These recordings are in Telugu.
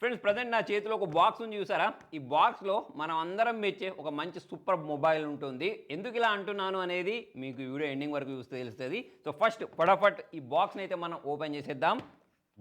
ఫ్రెండ్స్ ప్రజెంట్ నా చేతిలో ఒక బాక్స్ ఉంది చూసారా? ఈ బాక్స్లో మనం అందరం మెచ్చే ఒక మంచి సూపర్ మొబైల్ ఉంటుంది. ఎందుకు ఇలా అంటున్నాను అనేది మీకు వీడియో ఎండింగ్ వరకు చూస్తే తెలుస్తుంది. సో ఫస్ట్ ఫటాఫట్ ఈ బాక్స్ని అయితే మనం ఓపెన్ చేసేద్దాం.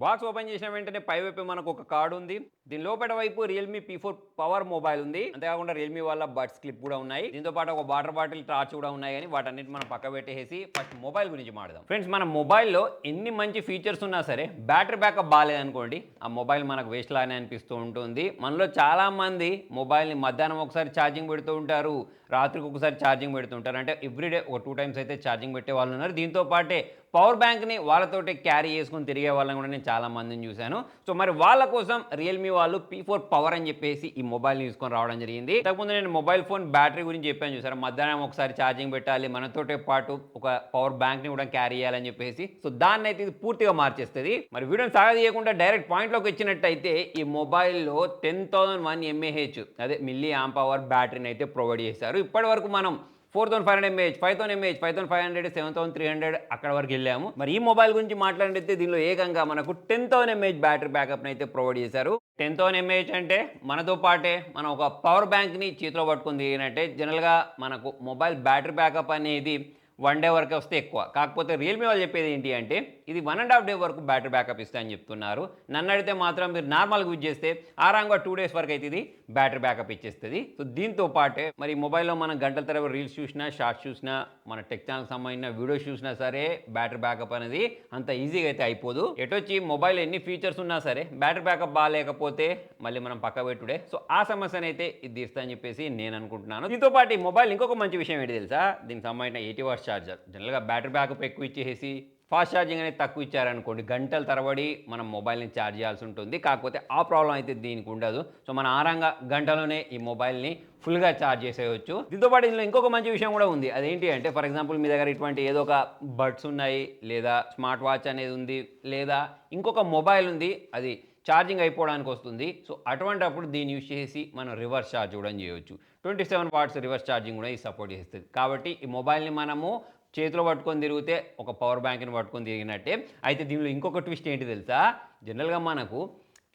బాక్స్ ఓపెన్ చేసిన వెంటనే పై వైపు మనకు ఒక కార్డు ఉంది. దీని లోపల వైపు Realme P four power mobile ఉంది. అంతేకాకుండా రియల్మీ వాళ్ళ బడ్స్ క్లిప్ కూడా ఉన్నాయి. దీంతో పాటు ఒక వాటర్ బాటిల్ టార్చ్ కూడా ఉన్నాయి కానీ వాటన్నిటి మనం పక్క పెట్టేసి ఫస్ట్ మొబైల్ గురించి మాట్లాడదాం. ఫ్రెండ్స్ మన మొబైల్లో ఎన్ని మంచి ఫీచర్స్ ఉన్నా సరే బ్యాటరీ బ్యాకప్ బాగాలేదనుకోండి ఆ మొబైల్ మనకు వేస్ట్ లానే అనిపిస్తూ ఉంటుంది. మనలో చాలా మంది మొబైల్ని మధ్యాహ్నం ఒకసారి ఛార్జింగ్ పెడుతూ ఉంటారు. రాత్రికి ఒకసారి ఛార్జింగ్ పెడుతుంటారు. అంటే ఎవ్రీడే ఒక టూ టైమ్స్ అయితే ఛార్జింగ్ పెట్టే వాళ్ళు ఉన్నారు. దీంతో పాటే పవర్ బ్యాంక్ని వాళ్ళతోటి క్యారీ చేసుకుని తిరిగే వాళ్ళని కూడా నేను చాలా మందిని చూశాను. సో మరి వాళ్ళ కోసం రియల్మీ వాళ్ళు పీ ఫోర్ పవర్ అని చెప్పేసి ఈ మొబైల్ని తీసుకొని రావడం జరిగింది. ఇంతకుముందు నేను మొబైల్ ఫోన్ బ్యాటరీ గురించి చెప్పాను చూసారు? మధ్యాహ్నం ఒకసారి ఛార్జింగ్ పెట్టాలి. మనతోటే పాటు ఒక పవర్ బ్యాంక్ని కూడా క్యారీ చేయాలని చెప్పేసి. సో దాన్ని అయితే ఇది పూర్తిగా మార్చేస్తుంది. మరి వీడియోని సాగదీయకుండా డైరెక్ట్ పాయింట్లోకి వచ్చినట్టయితే ఈ మొబైల్లో టెన్ థౌసండ్ వన్ ఎంఏహెచ్ అదే మిల్లీ ఆమ్ పవర్ బ్యాటరీని అయితే ప్రొవైడ్ చేశారు. ఇప్పటి వరకు మనం four thousand five hundred mAh five thousand mAh five thousand five hundred seven thousand three hundred అక్కడ వరకు వెళ్ళాము. మరి ఈ మొబైల్ గురించి మాట్లాడితే దీనిలో ఏకంగా మనకు టెన్ థౌసండ్ ఎంఏహెచ్ బ్యాటరీ బ్యాకప్ని అయితే ప్రొవైడ్ చేశారు. టెన్ థౌసండ్ ఎంఏహెచ్ అంటే మనతో పాటే మనం ఒక పవర్ బ్యాంక్ని చేతిలో పట్టుకుంది అంటే జనరల్గా మనకు మొబైల్ బ్యాటరీ బ్యాకప్ అనేది వన్ డే వరకు వస్తే ఎక్కువ. కాకపోతే రియల్మీ వాళ్ళు చెప్పేది ఏంటి అంటే ఇది వన్ అండ్ హాఫ్ డే వరకు బ్యాటరీ బ్యాకప్ ఇస్తా అని చెప్తున్నారు. నన్ను అడిగితే మాత్రం మీరు నార్మల్గా యూజ్ చేస్తే ఆరాంగా టూ డేస్ వరకు అయితే ఇది బ్యాటరీ బ్యాకప్ ఇచ్చేస్తుంది. సో దీంతో పాటే మరి మొబైల్లో మనం గంటల తరబడి రీల్స్ చూసినా షార్ట్స్ చూసినా మన టెక్ ఛానల్ సంబంధించిన వీడియోస్ చూసినా సరే బ్యాటరీ బ్యాకప్ అనేది అంత ఈజీగా అయితే అయిపోదు. ఎటొచ్చి మొబైల్ ఎన్ని ఫీచర్స్ ఉన్నా సరే బ్యాటరీ బ్యాకప్ బాగాలేకపోతే మళ్ళీ మనం పక్క పెట్టుడే. సో ఆ సమస్యను అయితే ఇది తీస్తా అని చెప్పేసి నేను అనుకుంటున్నాను. దీంతో పాటు ఈ మొబైల్ ఇంకొక మంచి విషయం ఏంటి తెలుసా? దీనికి సంబంధించిన ఎయిటీ వర్ష ఛార్జర్ జనరల్గా బ్యాటరీ బ్యాకప్ ఎక్కువ ఇచ్చేసి ఫాస్ట్ ఛార్జింగ్ అనేది తక్కువ ఇచ్చారనుకోండి గంటల తరబడి మనం మొబైల్ని ఛార్జ్ చేయాల్సి ఉంటుంది. కాకపోతే ఆ ప్రాబ్లం అయితే దీనికి ఉండదు. సో మన ఆరంగా గంటలోనే ఈ మొబైల్ని ఫుల్గా ఛార్జ్ చేసేయచ్చు. దీంతో పాటు ఇందులో ఇంకొక మంచి విషయం కూడా ఉంది. అదేంటి అంటే ఫర్ ఎగ్జాంపుల్ మీ దగ్గర ఇటువంటి ఏదో ఒక బడ్స్ ఉన్నాయి లేదా స్మార్ట్ వాచ్ అనేది ఉంది లేదా ఇంకొక మొబైల్ ఉంది అది ఛార్జింగ్ అయిపోవడానికి వస్తుంది. సో అటువంటప్పుడు దీన్ని యూజ్ చేసి మనం రివర్స్ ఛార్జ్ కూడా చేయవచ్చు twenty seven watts reverse charging కూడా ఇది సపోర్ట్ చేస్తుంది. కాబట్టి ఈ మొబైల్ని మనము చేతిలో పట్టుకొని తిరిగితే ఒక పవర్ బ్యాంక్ని పట్టుకొని తిరిగినట్టే. అయితే దీనిలో ఇంకొక ట్విస్ట్ ఏంటి తెలుసా? జనరల్గా మనకు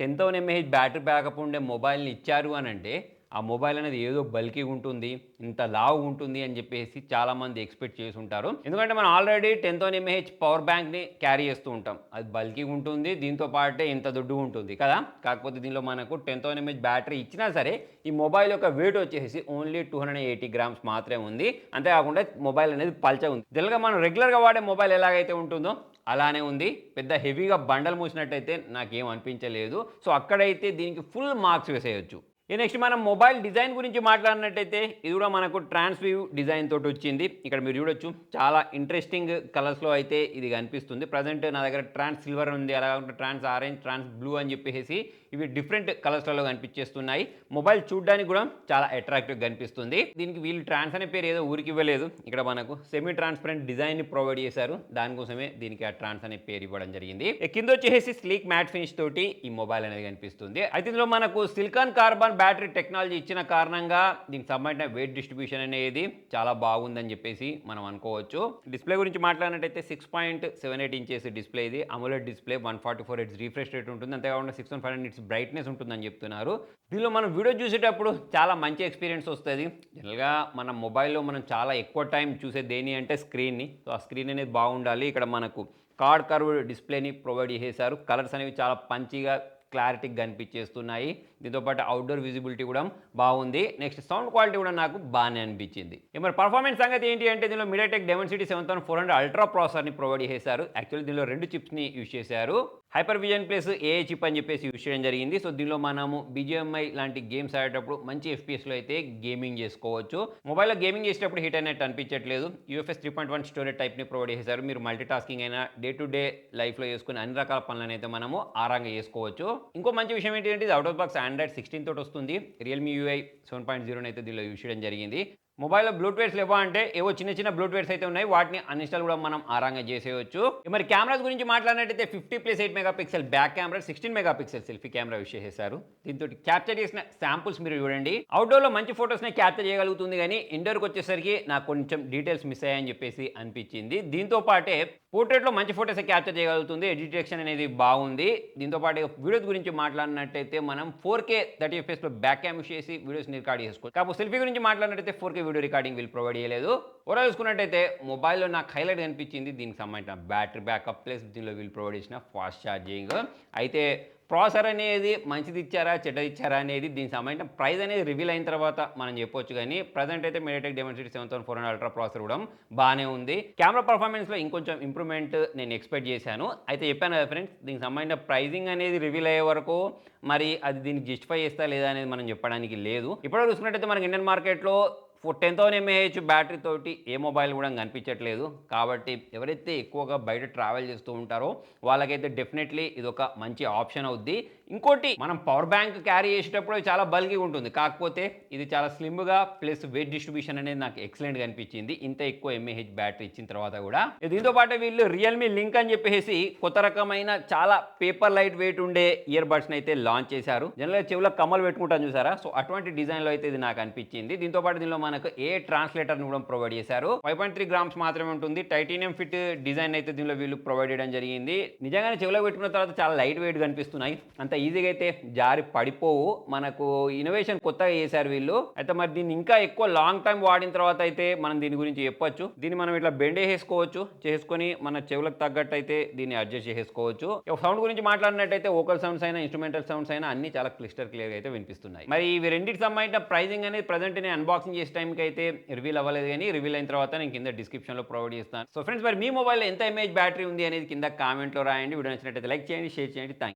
ten thousand mAh battery backup ఉండే మొబైల్ని ఇచ్చారు అని అంటే ఆ మొబైల్ అనేది ఏదో బల్కీ ఉంటుంది ఇంత లావు ఉంటుంది అని చెప్పేసి చాలామంది ఎక్స్పెక్ట్ చేసి ఉంటారు. ఎందుకంటే మనం already ten thousand mAh power బ్యాంక్ని carry చేస్తూ ఉంటాం. అది బల్కీ ఉంటుంది దీంతో పాటే ఇంత దుడ్డు ఉంటుంది కదా? కాకపోతే దీనిలో మనకు టెన్ థౌన్ ఎంఏహెచ్ బ్యాటరీ ఇచ్చినా సరే ఈ మొబైల్ యొక్క వెయిట్ వచ్చేసి only two hundred eighty grams మాత్రమే ఉంది. అంతేకాకుండా మొబైల్ అనేది పల్చ ఉంది. జనరల్గా మనం రెగ్యులర్గా వాడే మొబైల్ ఎలాగైతే ఉంటుందో అలానే ఉంది. పెద్ద హెవీగా బండలు మూసినట్టయితే నాకేం అనిపించలేదు. సో అక్కడైతే దీనికి ఫుల్ మార్క్స్ వేసేయచ్చు. ఈ నెక్స్ట్ మనం మొబైల్ డిజైన్ గురించి మాట్లాడినట్టయితే ఇది కూడా మనకు ట్రాన్స్ వ్యూ డిజైన్ తోటి వచ్చింది. ఇక్కడ మీరు చూడొచ్చు చాలా ఇంట్రెస్టింగ్ కలర్స్లో అయితే ఇది కనిపిస్తుంది. ప్రజెంట్ నా దగ్గర ట్రాన్స్ సిల్వర్ ఉంది అలాగే ట్రాన్స్ ఆరెంజ్ ట్రాన్స్ బ్లూ అని చెప్పేసి ఇవి డిఫరెంట్ కలర్స్లలో కనిపించేస్తున్నాయి. మొబైల్ చూడడానికి కూడా చాలా అట్రాక్టివ్ కనిపిస్తుంది. దీనికి వీళ్ళు ట్రాన్స్ అనే పేరు ఏదో ఊరికి ఇవ్వలేదు. ఇక్కడ మనకు సెమీ ట్రాన్స్పరెంట్ డిజైన్ని ప్రొవైడ్ చేశారు. దానికోసమే దీనికి ఆ ట్రాన్స్ అనే పేరు ఇవ్వడం జరిగింది. కింద వచ్చేసి స్లీక్ మ్యాట్ ఫినిష్ తోటి ఈ మొబైల్ అనేది కనిపిస్తుంది. అయితే ఇందులో మనకు సిలికాన్ కార్బన్ బ్యాటరీ టెక్నాలజీ ఇచ్చిన కారణంగా దీనికి సంబంధించిన వెయిట్ డిస్ట్రిబ్యూషన్ అనేది చాలా బాగుందని చెప్పేసి మనం అనుకోవచ్చు. డిస్ప్లే గురించి మాట్లాడినట్టయితే six point seven eight inches display ఇది. AMOLED display one forty four hertz refresh rate ఉంటుంది. అంతేకాకుండా six one five hundred brightness ఉంటుందని చెప్తున్నారు. దీనిలో మనం వీడియో చూసేటప్పుడు చాలా మంచి ఎక్స్పీరియన్స్ వస్తుంది. జనరల్గా మన మొబైల్లో మనం చాలా ఎక్కువ టైం చూసే దేని అంటే స్క్రీన్ని. సో ఆ స్క్రీన్ అనేది బాగుండాలి. ఇక్కడ మనకు కార్డ్ కర్వ్ డిస్ప్లేని ప్రొవైడ్ చేశారు. కలర్స్ అనేవి చాలా పంచిగా క్లారిటీగా కనిపించేస్తున్నాయి. దీంతోపాటు అవుట్డోర్ విజిబిలిటీ కూడా బాగుంది. నెక్స్ట్ సౌండ్ క్వాలిటీ కూడా నాకు బాగానే అనిపించింది. మరి పర్ఫార్మెన్స్ సంగతి ఏంటి అంటే దీనిలో MediaTek Dimensity seven thousand four hundred ultra ప్రాసెసర్ని provide చేశారు. యాక్చువల్లీ దీనిలో రెండు చిప్స్ని యూజ్ చేశారు. Hyper vision plus A chip అని చెప్పేసి యూజ్ చేయడం జరిగింది. సో దీనిలో మనము బీజిఎంఐ లాంటి గేమ్స్ ఆడేటప్పుడు మంచి ఎఫ్పిఎస్లో అయితే గేమింగ్ చేసుకోవచ్చు. మొబైల్లో గేమింగ్ చేసేటప్పుడు హిట్ అయినట్టు అనిపించట్లేదు. UFS three point one storage టైప్ని provide చేశారు. మీరు మల్టీ టాస్కింగ్ అయినా డే టు డే లైఫ్లో చేసుకుని అన్ని రకాల పనులను అయితే మనము ఆరాంగా చేసుకోవచ్చు. ఇంకో మంచి విషయం ఏంటంటే ఇది out of box Android sixteen తోటి వస్తుంది. రియల్మీ యూఐ సెవెన్ పాయింట్ జీరోని అయితే దీనిలో యూస్ చేయడం జరిగింది. మొబైల్లో బ్లూట్వేర్స్ లేవా అంటే ఏవో చిన్న చిన్న బ్లూట్వేర్స్ అయితే ఉన్నాయి. వాటిని అన్ఇన్స్టాల్ కూడా మనం ఆరాంగా చేసేయచ్చు. మరి కెమెరాస్ గురించి మాట్లాడినట్టయితే fifty plus eight megapixel back camera sixteen megapixel selfie camera use చేసేసారు దీంతో క్యాప్చర్ చేసిన శాంపుల్స్ మీరు చూడండి. అవుట్డోర్లో మంచి ఫొటోస్ని క్యాప్చర్ చేయగలుగుతుంది కానీ ఇండోర్కి వచ్చేసరికి నాకు కొంచెం డీటెయిల్స్ మిస్ అయ్యాయని చెప్పేసి అనిపించింది. దీంతో పాటే పోర్ట్రేట్లో మంచి ఫోటోస్ క్యాప్చర్ చేయగలుగుతుంది. ఎడిటేషన్ అనేది బాగుంది. దీంతో పాటు వీడియోస్ గురించి మాట్లాడినట్టయితే మనం ఫోర్ కే థర్టీ ఎఫ్ఎస్లో బ్యాక్ క్యామ్ చేసి వీడియోస్ని రికార్డ్ చేసుకోవచ్చు. కాకపోతే సెల్ఫీ గురించి మాట్లాడినట్టయితే ఫోర్ కే వీడియో రికార్డింగ్ వీళ్ళు ప్రొవైడ్ చేయలేదు. ఓవరాల్ చూసుకున్నట్టయితే మొబైల్లో నాకు హైలైట్ కనిపించింది. దీనికి సంబంధించిన బ్యాటరీ బ్యాకప్ ప్లస్ దీనిలో వీళ్ళు ప్రొవైడ్ చేసిన ఫాస్ట్ ఛార్జింగ్ అయితే ప్రాసెసర్ అనేది మంచిది ఇచ్చారా చెడ్డది ఇచ్చారా అనేది దీనికి సంబంధించిన ప్రైస్ అనేది రివీల్ అయిన తర్వాత మనం చెప్పొచ్చు కానీ ప్రజెంట్ అయితే MediaTek Dimensity seven thousand four hundred ultra processor కూడా బాగానే ఉంది. కెమెరా పర్ఫార్మెన్స్లో ఇంకొంచెం ఇంప్రూవ్మెంట్ నేను ఎక్స్పెక్ట్ చేశాను. అయితే చెప్పాను కదా ఫ్రెండ్స్ దీనికి సంబంధించిన ప్రైజింగ్ అనేది రివీల్ అయ్యే వరకు మరి అది దీనికి జస్టిఫై చేస్తా లేదా అనేది మనం చెప్పడానికి లేదు. ఇప్పటివరకు చూసుకున్నట్టయితే మనకి ఇండియన్ మార్కెట్లో టెన్ థౌసండ్ ఎంఏహెచ్ బ్యాటరీ తోటి ఏ మొబైల్ కూడా కనిపించట్లేదు. కాబట్టి ఎవరైతే ఎక్కువగా బయట ట్రావెల్ చేస్తూ ఉంటారో వాళ్ళకైతే డెఫినెట్లీ ఇది ఒక మంచి ఆప్షన్ అవుద్ది. ఇంకోటి మనం పవర్ బ్యాంక్ క్యారీ చేసేటప్పుడు చాలా బల్కీ ఉంటుంది. కాకపోతే ఇది చాలా స్లిమ్గా ప్లస్ వెయిట్ డిస్ట్రిబ్యూషన్ అనేది నాకు ఎక్సలెంట్ అనిపించింది. ఇంత ఎక్కువ ఎంఏహెచ్ బ్యాటరీ ఇచ్చిన తర్వాత కూడా. దీంతో పాటు వీళ్ళు రియల్మీ లింక్ అని చెప్పేసి కొత్త రకమైన చాలా పేపర్ లైట్ వెయిట్ ఉండే ఇయర్ బడ్స్ని అయితే లాంచ్ చేశారు. జనరల్గా చెవులో కమ్మలు పెట్టుకుంటాను చూసారా? సో అటువంటి డిజైన్లో అయితే ఇది నాకు అనిపించింది. దీంతో పాటు దీనిలో మనకు ఏ ట్రాన్స్లేటర్ కూడా ప్రొవైడ్ చేశారు. ఫైవ్ పాయింట్ త్రీ గ్రామ్స్ మాత్రమే ఉంటుంది. టైటీనియం ఫిట్ డిజైన్ అయితే దీనిలో వీళ్ళు ప్రొవైడ్ చేయడం జరిగింది. నిజంగానే చెవిలో పెట్టుకున్న తర్వాత చాలా లైట్ వెయిట్ కనిపిస్తున్నాయి. అంత ఈజీగా అయితే జారి పడిపోవు. మనకు ఇన్నోవేషన్ కొత్తగా చేశారు వీళ్ళు. అయితే మరి దీన్ని ఇంకా ఎక్కువ లాంగ్ టైం వాడిన తర్వాత అయితే మనం దీని గురించి చెప్పొచ్చు. దీన్ని మనం ఇట్లా బెండ్ వేసుకోవచ్చు చేసుకొని మన చెవులకు తగ్గట్టు అయితే దీన్ని అడ్జస్ట్ చేసుకోవచ్చు సౌండ్ గురించి మాట్లాడినట్టయితే ఓకల్ సౌండ్స్ అయినా ఇన్స్ట్రుమెంటల్ సౌండ్స్ అయినా అన్ని చాలా క్లిస్టర్ క్లియర్గా అయితే వినిపిస్తున్నాయి. మరి ఇవి రెండింటికి సంబంధించిన ప్రైజింగ్ అనేది ప్రజెంట్ నేను అన్బాక్సింగ్ చేసే టైంకి అయితే రివీల్ అవ్వలేదు కానీ రివీల్ అయిన తర్వాత నేను కింద డిస్క్రిప్షన్లో ప్రొవైడ్ చేస్తాను. సో ఫ్రెండ్స్ మరి మీ మొబైల్లో ఎంత ఎంఏహెచ్ బ్యాటరీ ఉంది అనేది కింద కామెంట్లో రాయండి. వీడియో నచ్చినట్టయితే లైక్ చేయండి షేర్ చేయండి. థ్యాంక్